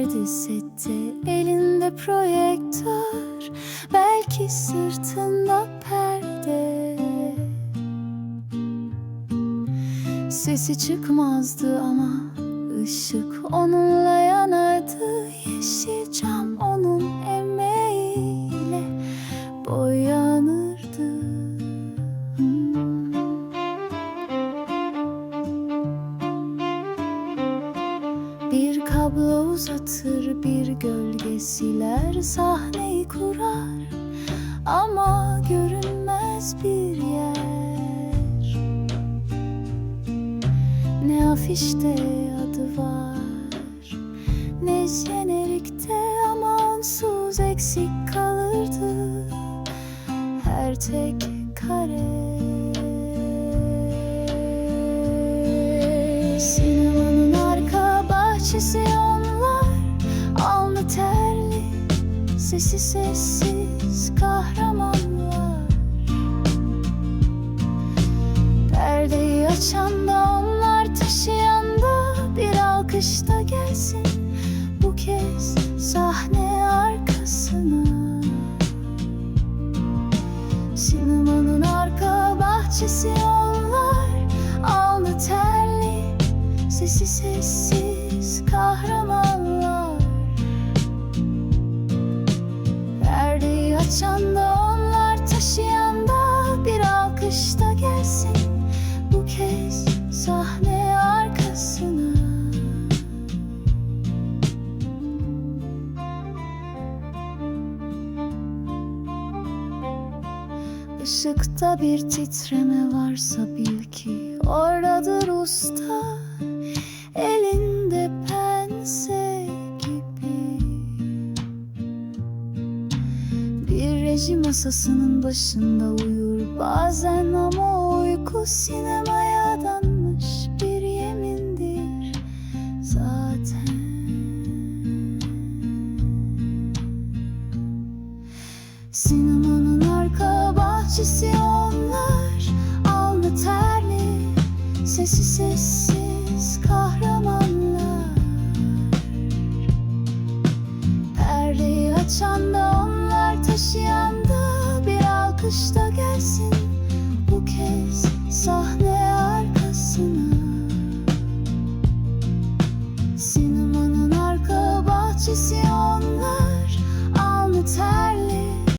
Gösterdi sette elinde projektör Belki sırtında perde. Sesi çıkmazdı ama ışık onunla yanardı Yeşil cam Bir kablo uzatır bir gölge siler sahneyi kurar. Ama görünmez bir yer. Ne afişte adı var Ne jenerikte ama onsuz eksik kalırdı. Her tek kare. Sinemanın bahçesi onlar Alnı terli. Sesi sessiz kahramanlar. Perdeyi açan da onlar taşıyan da Bir alkış da gelsin. Bu kez sahne arkasına. Sinemanın arka bahçesi onlar Alnı terli. Sesi sessiz Işıkta bir titreme varsa bil ki oradadır usta. Elinde pense gibi. Bir reji masasının başında uyur bazen ama uyku sinemaya adanmış bir yemindir zaten. Arka bahçesi onlar Alnı terli Sesi sessiz kahramanlar. Perdeyi açan da onlar Taşıyan da bir alkış da